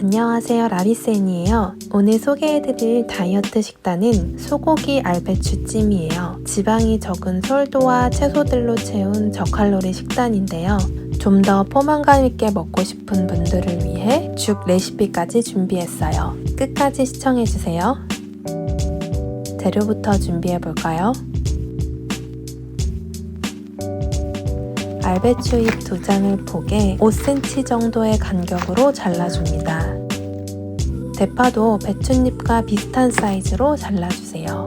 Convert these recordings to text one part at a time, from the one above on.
안녕하세요 라비센이에요. 오늘 소개해드릴 다이어트 식단은 소고기 알배추찜이에요. 지방이 적은 솔도와 채소들로 채운 저칼로리 식단인데요. 좀 더 포만감 있게 먹고 싶은 분들을 위해 죽 레시피까지 준비했어요. 끝까지 시청해주세요. 재료부터 준비해볼까요? 알배추 잎 두 장을 포개 5cm 정도의 간격으로 잘라줍니다. 대파도 배춧잎과 비슷한 사이즈로 잘라주세요.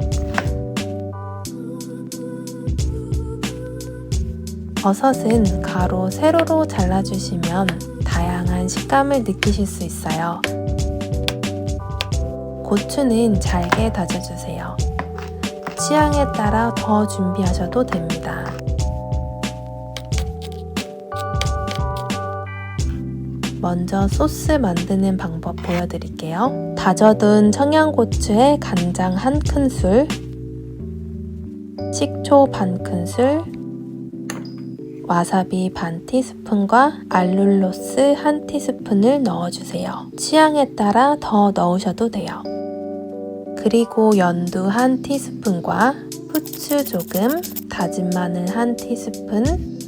버섯은 가로, 세로로 잘라주시면 다양한 식감을 느끼실 수 있어요. 고추는 잘게 다져주세요. 취향에 따라 더 준비하셔도 됩니다. 먼저 소스 만드는 방법 보여드릴게요. 다져둔 청양고추에 간장 한 큰술, 식초 반 큰술, 와사비 반 티스푼과 알룰로스 한 티스푼을 넣어주세요. 취향에 따라 더 넣으셔도 돼요. 그리고 연두 한 티스푼과 후추 조금, 다진 마늘 한 티스푼,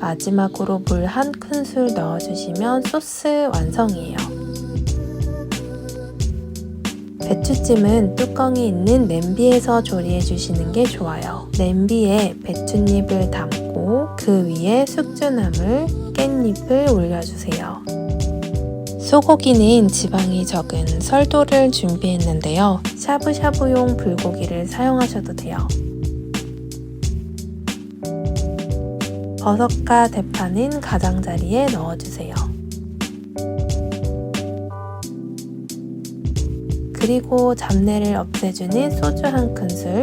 마지막으로 물 한 큰술 넣어주시면 소스 완성이에요. 배추찜은 뚜껑이 있는 냄비에서 조리해 주시는 게 좋아요. 냄비에 배춧잎을 담고 그 위에 숙주나물, 깻잎을 올려주세요. 소고기는 지방이 적은 설도를 준비했는데요. 샤브샤브용 불고기를 사용하셔도 돼요. 버섯과 대파는 가장자리에 넣어주세요. 그리고 잡내를 없애주는 소주 한 큰술,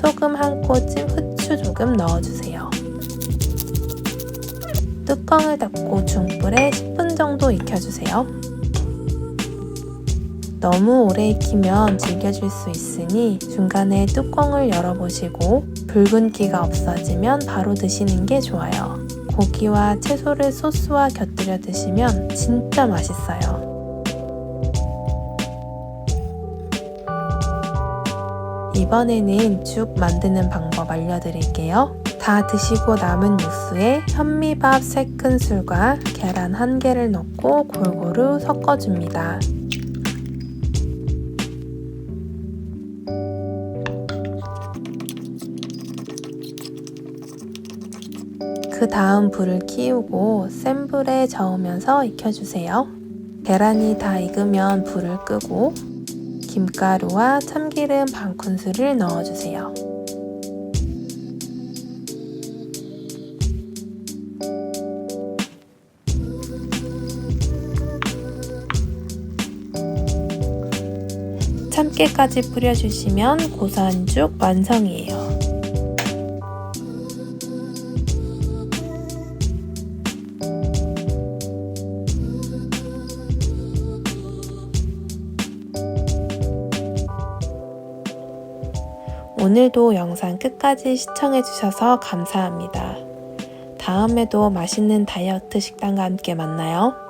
소금 한 꼬집, 후추 조금 넣어주세요. 뚜껑을 닫고 중불에 10분 정도 익혀주세요. 너무 오래 익히면 질겨질 수 있으니 중간에 뚜껑을 열어보시고 붉은기가 없어지면 바로 드시는 게 좋아요. 고기와 채소를 소스와 곁들여 드시면 진짜 맛있어요. 이번에는 죽 만드는 방법 알려드릴게요. 다 드시고 남은 육수에 현미밥 3큰술과 계란 1개를 넣고 골고루 섞어줍니다. 그 다음 불을 키우고 센 불에 저으면서 익혀주세요. 계란이 다 익으면 불을 끄고 김가루와 참기름 반 큰술을 넣어주세요. 참깨까지 뿌려주시면 고소한 죽 완성이에요. 오늘도 영상 끝까지 시청해주셔서 감사합니다. 다음에도 맛있는 다이어트 식단과 함께 만나요.